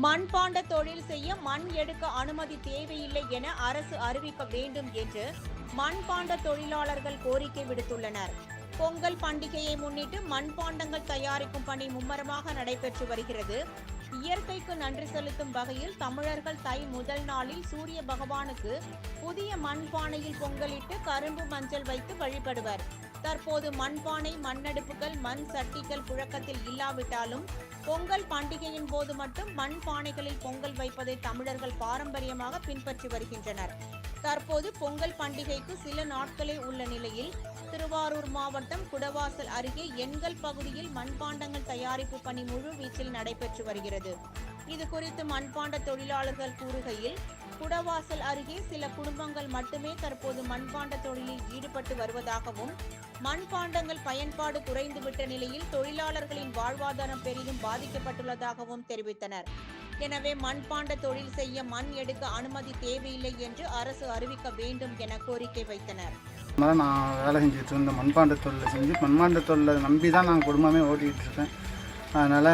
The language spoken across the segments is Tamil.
மண்பாண்ட தொழில் செய்ய மண் எடுக்க அனுமதி தேவையில்லை என அரசு அறிவிக்க வேண்டும் என்று மண்பாண்ட தொழிலாளர்கள் கோரிக்கை விடுத்துள்ளனர். பொங்கல் பண்டிகையை முன்னிட்டு மண்பாண்டங்கள் தயாரிக்கும் பணி மும்மரமாக நடைபெற்று வருகிறது. இயற்கைக்கு நன்றி செலுத்தும் வகையில் தமிழர்கள் தை முதல் நாளில் சூரிய பகவானுக்கு புதிய மண்பானையில் பொங்கலிட்டு கரும்பு மஞ்சள் வைத்து வழிபடுவர். தற்போது மண்பானை மண்ணடுப்புகள் மண் சட்டிகள் புழக்கத்தில் இல்லாவிட்டாலும் பொங்கல் பண்டிகையின் போது மட்டும் மண் பானைகளில் பொங்கல் வைப்பதை தமிழர்கள் பாரம்பரியமாக பின்பற்றி வருகின்றனர். தற்போது பொங்கல் பண்டிகைக்கு சில நாட்களே உள்ள நிலையில் திருவாரூர் மாவட்டம் குடவாசல் அருகே எண்கள் பகுதியில் மண்பாண்டங்கள் தயாரிப்பு பணி முழு வீச்சில் நடைபெற்று வருகிறது. இது குறித்து மண்பாண்ட தொழிலாளர்கள் கூறுகையில் குடவாசல் அருகே சில குடும்பங்கள் மட்டுமே தற்போது மண்பாண்ட தொழிலில் ஈடுபட்டு வருவதாகவும் மண்பாண்டங்கள் பயன்பாடு குறைந்துவிட்ட நிலையில் தொழிலாளர்களின் வாழ்வாதாரம் பெரிதும் பாதிக்கப்பட்டுள்ளதாகவும் தெரிவித்தனர். எனவே மண்பாண்ட தொழில் செய்ய மண் எடுக்க அனுமதி தேவையில்லை என்று அரசு அறிவிக்க வேண்டும் என கோரிக்கை வைத்தனர். நான் வேலை செஞ்சுட்டு இருந்த மண்பாண்ட தொழிலை செஞ்சு மண்பாண்ட தொழிலை நம்பி தான் நான் குடும்பமே ஓட்டிகிட்டு இருக்கேன். அதனால்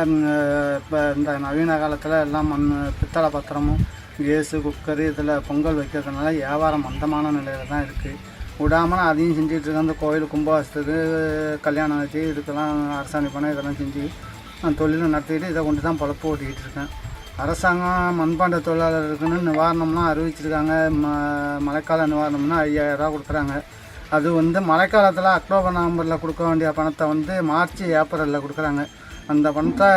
இப்போ இந்த நவீன காலத்தில் எல்லாம் மண் பித்தளை பாத்திரமும் கேஸு குக்கரு இதில் பொங்கல் வைக்கிறதுனால வியாபாரம் மந்தமான நிலையில் தான் இருக்குது விடாமல் அதையும் செஞ்சிகிட்டு இருக்கேன். இந்த கோயில் கும்பாசத்துக்கு கல்யாணம் வச்சு இதுக்கெல்லாம் அரசாணி பணம் இதெல்லாம் செஞ்சு நான் தொழிலும் நடத்திக்கிட்டு இதை கொண்டு தான் பொழப்பு ஓட்டிக்கிட்டு இருக்கேன். அரசாங்கம் மண்பாண்ட தொழிலாளர்களுக்குன்னு நிவாரணம்லாம் அறிவிச்சிருக்காங்க. ம மழைக்கால நிவாரணம்னா ஐயாயிரரூவா கொடுக்குறாங்க. அது வந்து மழைக்காலத்தில் அக்டோபர் நவம்பரில் கொடுக்க வேண்டிய பணத்தை வந்து மார்ச் ஏப்ரலில் கொடுக்குறாங்க. அந்த பணத்தை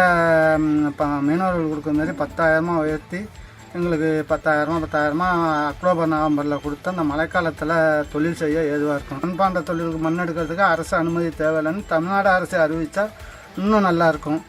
இப்போ மீனவர்கள் கொடுக்குற மாதிரி பத்தாயிரமா உயர்த்தி எங்களுக்கு பத்தாயிரமா பத்தாயிரமா அக்டோபர் நவம்பரில் கொடுத்து அந்த மழைக்காலத்தில் தொழில் செய்ய ஏதுவாக இருக்கும் மண்பாண்ட தொழிலுக்கு மண் எடுக்கிறதுக்கு அரசு அனுமதி தேவையில்லைன்னு தமிழ்நாடு அரசு அறிவித்தா இன்னும் நல்லாயிருக்கும்